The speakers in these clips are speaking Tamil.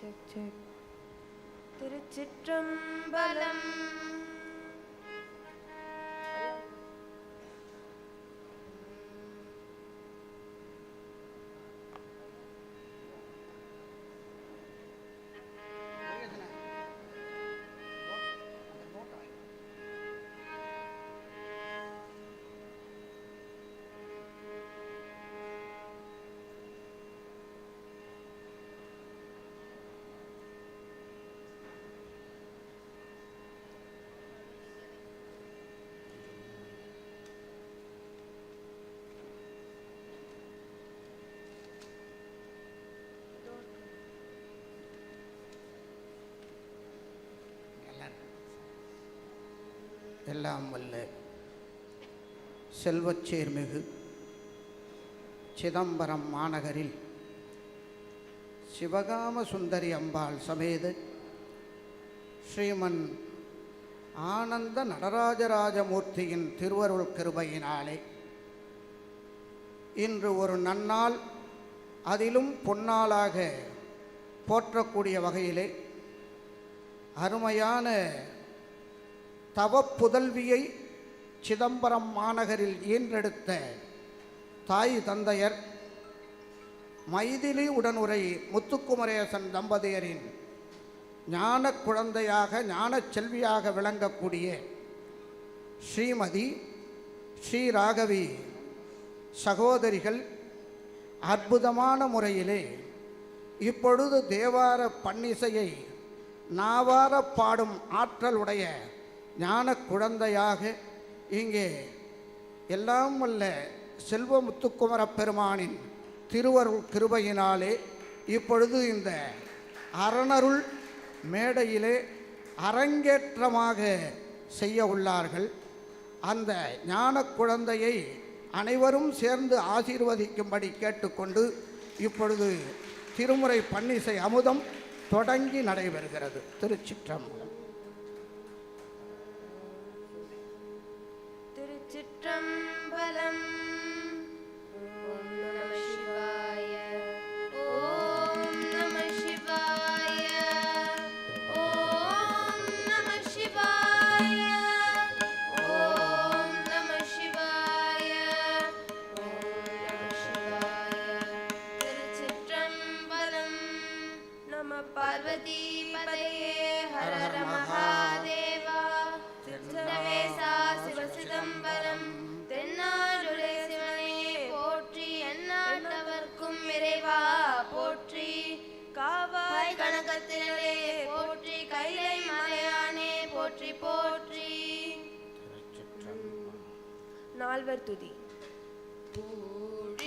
செக் செக் திருச்சிற்றம்பலம் எல்லாம் வல்ல செல்வச்சேர்மிகு சிதம்பரம் மாநகரில் சிவகாம சுந்தரி அம்பாள் சமேத ஸ்ரீமன் ஆனந்த நடராஜராஜமூர்த்தியின் திருவருள் கிருபையினாலே இன்று ஒரு நன்னாள் அதிலும் பொன்னாளாக போற்றக்கூடிய வகையிலே அருமையான தவப்புதல்வியை சிதம்பரம் மாநகரில் ஈன்றெடுத்த தாய் தந்தையர் மைதிலி உடனுரை முத்துக்குமரேசன் தம்பதியரின் ஞான குழந்தையாக ஞானச் செல்வியாக விளங்கக்கூடிய ஸ்ரீமதி ஸ்ரீராகவி சகோதரிகள் அற்புதமான முறையிலே இப்பொழுது தேவார பன்னிசையை நாவார பாடும் ஆற்றலுடைய ஞான குழந்தையாக இங்கே எல்லாம் வல்ல செல்வமுத்துக்குமர பெருமானின் திருவருள் கிருபையினாலே இப்பொழுது இந்த அரணருள் மேடையிலே அரங்கேற்றமாக செய்ய உள்ளார்கள். அந்த ஞான குழந்தையை அனைவரும் சேர்ந்து ஆசீர்வதிக்கும்படி கேட்டுக்கொண்டு இப்பொழுது திருமுறை பன்னிசை அமுதம் தொடங்கி நடைபெறுகிறது. திருச்சிற்றம்பலம். சிற்றம்பலம் நால்வர் துதி. பூழியர்கோன்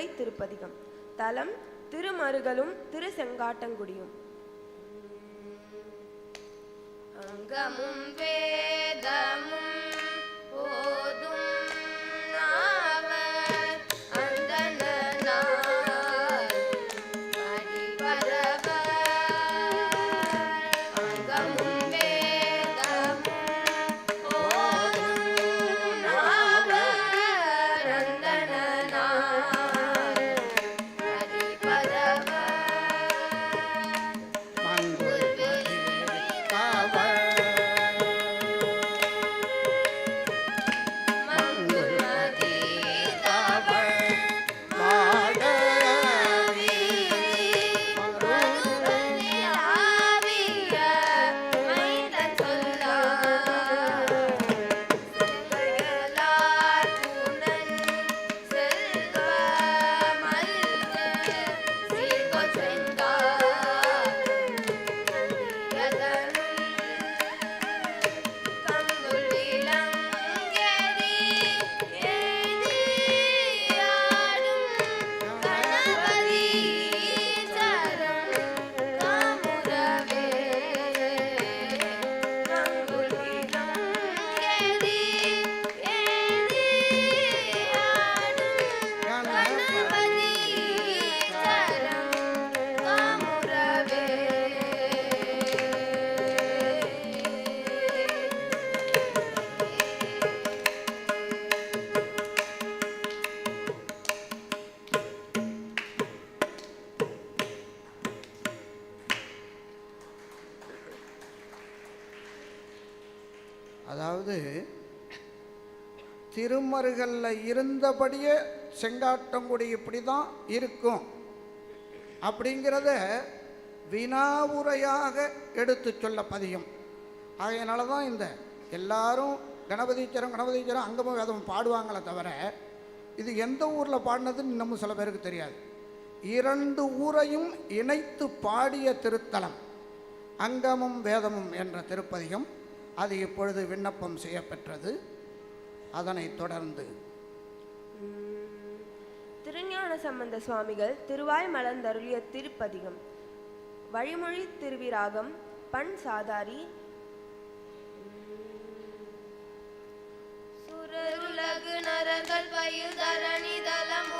மதுரை திருப்பதிகம். தலம் திருமருகலும் திரு செங்காட்டங்குடியும் அங்கமும் வே இருந்தபடியே செங்காட்டங்குடி இப்படி தான் இருக்கும். அப்படிங்கிறத வினாவுரையாக எடுத்து சொல்ல பதியும். அதனால தான் இந்த எல்லாரும் கணபதீச்சரம் கணபதீச்சரம் அங்கமும் வேதமும் பாடுவாங்களே தவிர இது எந்த ஊரில் பாடினதுன்னு இன்னமும் சில பேருக்கு தெரியாது. இரண்டு ஊரையும் இணைத்து பாடிய திருத்தலம் அங்கமும் வேதமும் என்ற திருப்பதியும் அது இப்பொழுது விண்ணப்பம் செய்யப்பெற்றது. அதனைத் தொடர்ந்து திருஞான சம்பந்த சுவாமிகள் திருவாய் மலர்ந்தருளிய திருப்பதிகம். வழிமொழி திருவிராகம் பண் சாதாரி. சுரருலகு நரங்கள் பயில் தரணி தலம்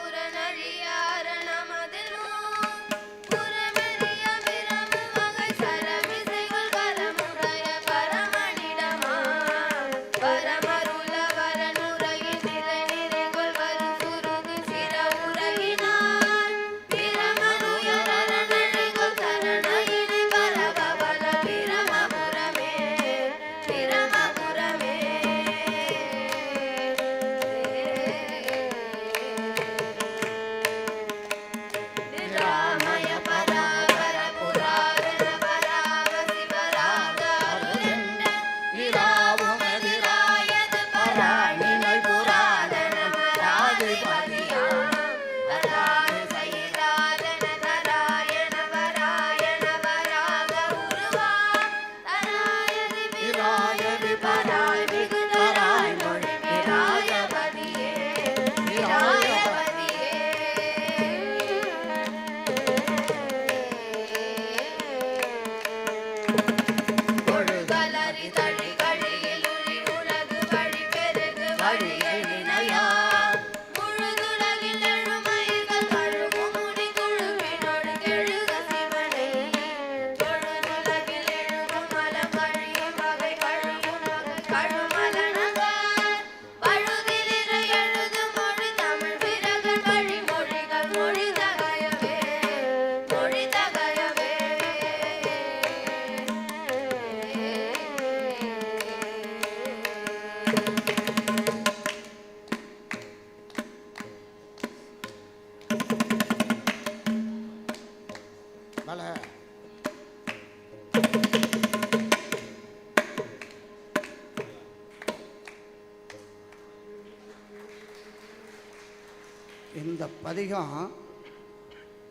இந்த பதிகம்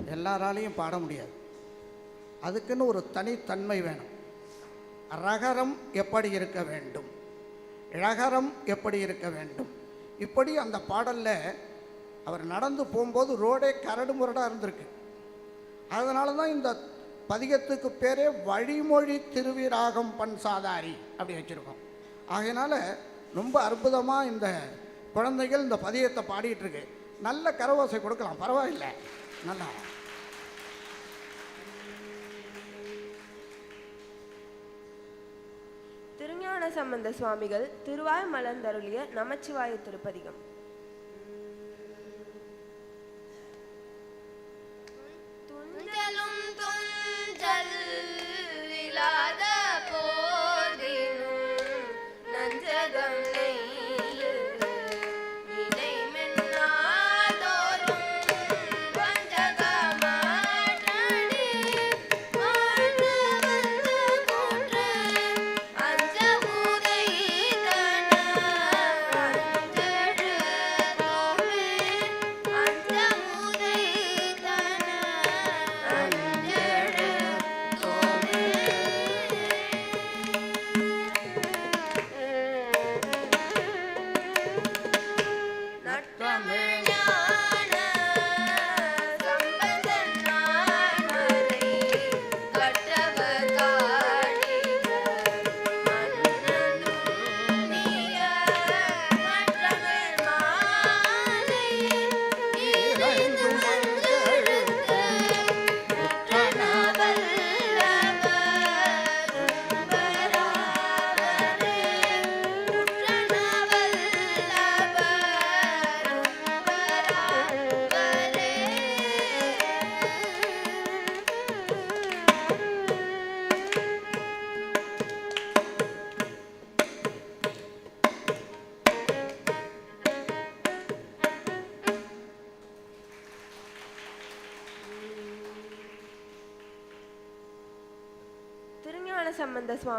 எல்லாராலையும் பாட முடியாது. அதுக்குன்னு ஒரு தனித்தன்மை வேணும். ரகரம் எப்படி இருக்க வேண்டும்? இழகரம் எப்படி இருக்க வேண்டும்? இப்படி அந்த பாடலில் அவர் நடந்து போகும்போது ரோடே கரடு முரடாக இருந்திருக்கு. அதனால தான் இந்த பதிகத்துக்கு பேரே வழிமொழி திருவிராகம் பண் சாதாரி அப்படி வச்சுருக்கோம். ஆகையினால ரொம்ப அற்புதமாக இந்த குழந்தைகள் இந்த பதிகத்தை பாடிட்டுருக்கு நல்ல கரவோசை கொடுக்கலாம். பரவாயில்ல. நல்லா. திருஞான சம்பந்த சுவாமிகள் திருவாய் மலர்ந்தருளிய நமச்சிவாய திருப்பதிகம்.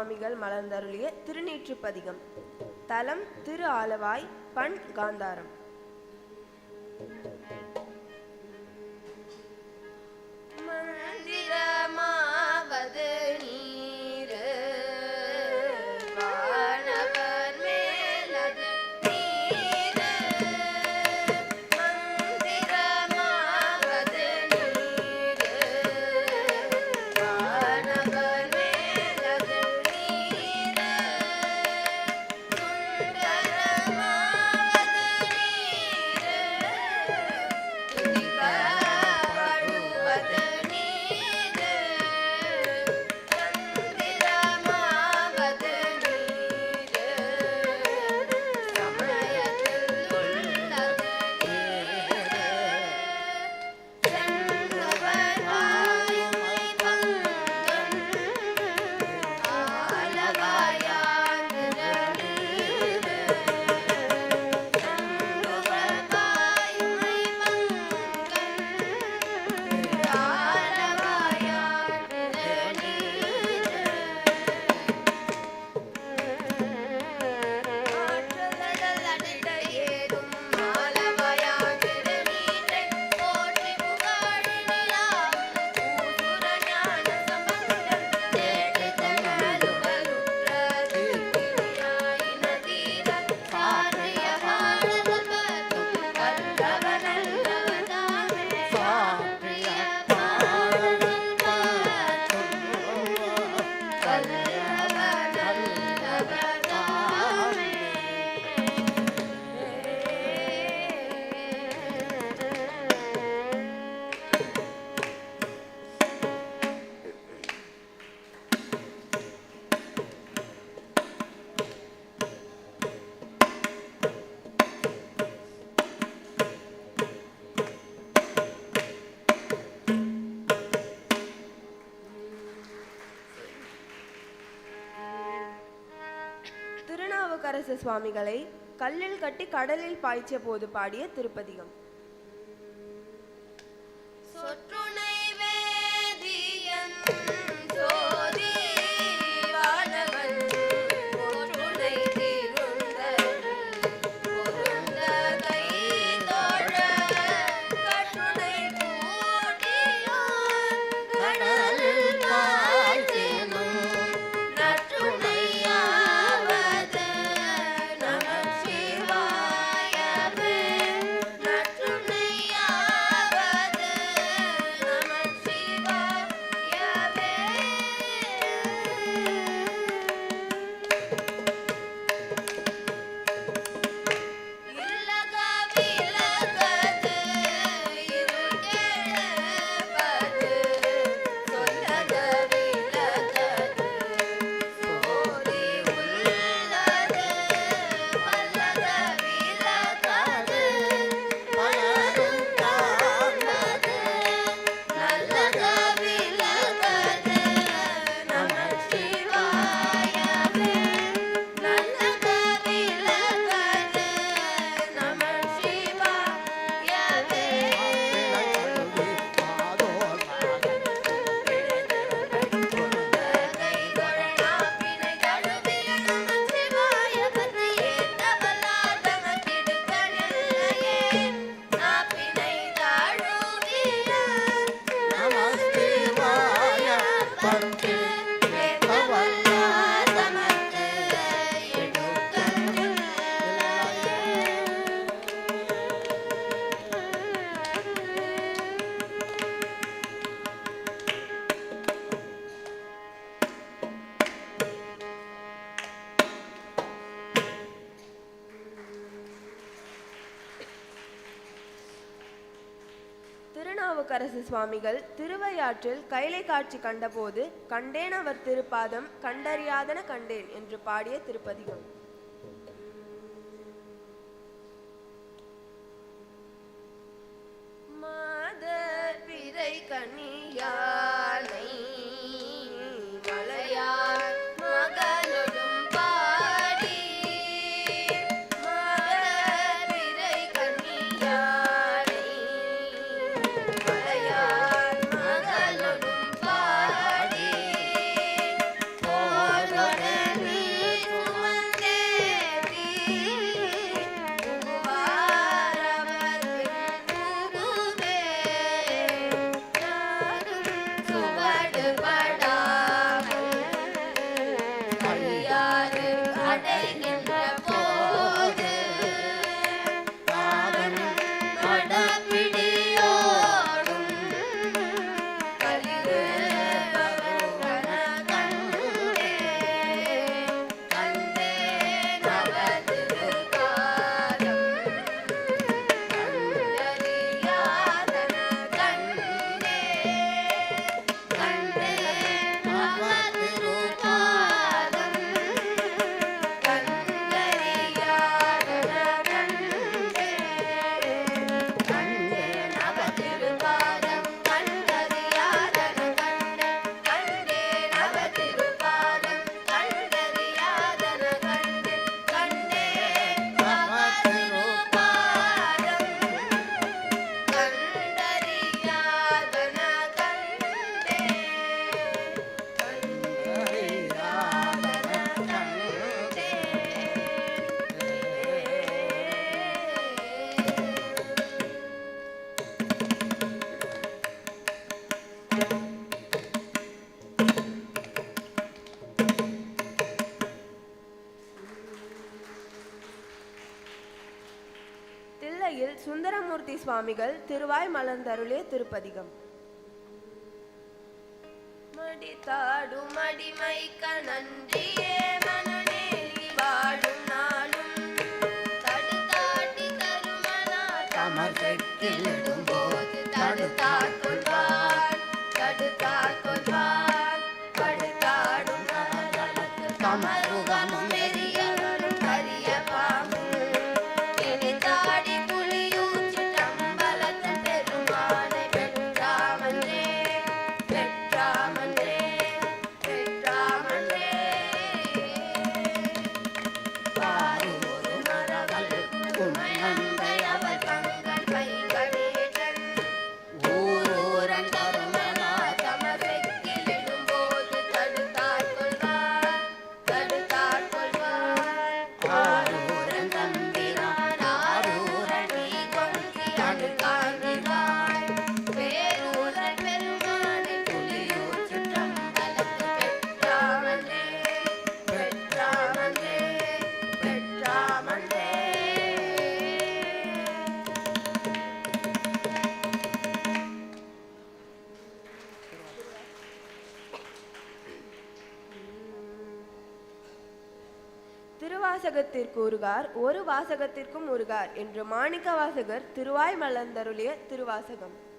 சுவாமிகள் மலர்ந்தருளிய திருநீற்றுப்பதிகம். தலம் திரு ஆலவாய் பண் காந்தாரம். திருநாவுக்கரசு சுவாமிகளை கல்லில் கட்டி கடலில் பாய்ச்சிய போது பாடிய திருப்பதிகம். சுவாமிகள் திருவையாற்றில் கைலை காட்சி கண்டபோது கண்டேன் அவர் திருப்பாதம் கண்டறியாதன கண்டேன் என்று பாடிய திருப்பதிகம். தில்லையில் சுந்தரமூர்த்தி சுவாமிகள் திருவாய் மலர்ந்தருளிய திருப்பதிகம். மடித்தாடும் அடிமைக்க வாடும் நாளும். தடுத்தாட்டி போது தடுத்தார் கொள்வார். தடுத்தார் கொள்வார். கூறுகார் ஒரு வாசகத்திற்கும் உருகார் என்று மாணிக்க வாசகர் திருவாய் மலர்ந்தருளிய திருவாசகம்.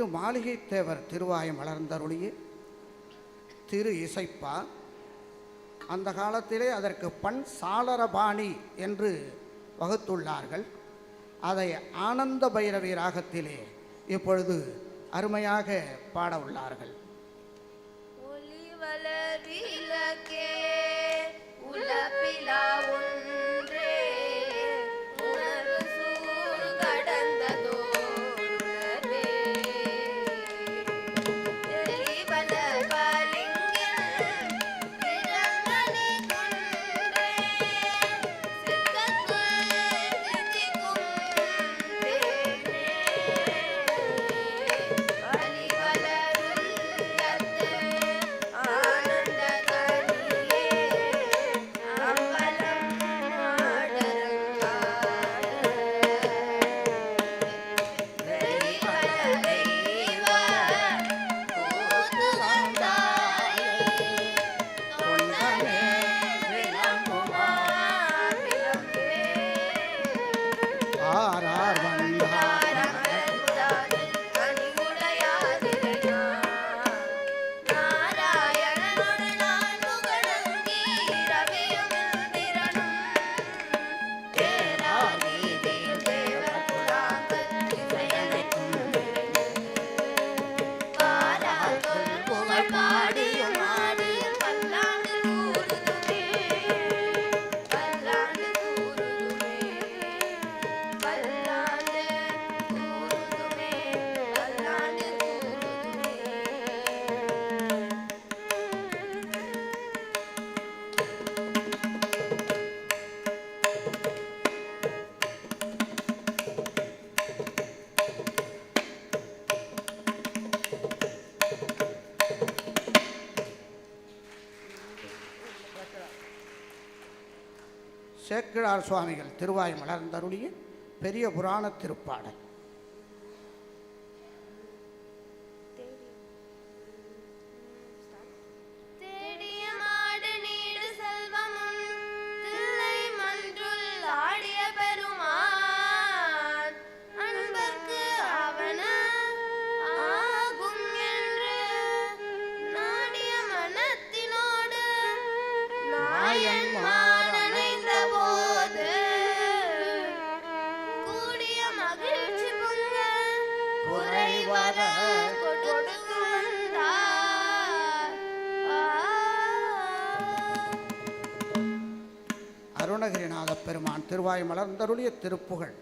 திரு மாளிகை திருவாயம் வளர்ந்தருளியே திரு இசைப்பா அந்த காலத்திலே அதற்கு பண் சாளரபாணி என்று வகுத்துள்ளார்கள். அதை ஆனந்த பைரவி ராகத்திலே இப்பொழுது அருமையாக பாட உள்ளார்கள். செக்கிழார் சுவாமிகள். திருவாய் மலர்ந்தருளிய பெரிய புராண திருப்பாடல். அருணகிரிநாத பெருமான் திருவாய் மலர்ந்தருளிய திருப்புகழ்.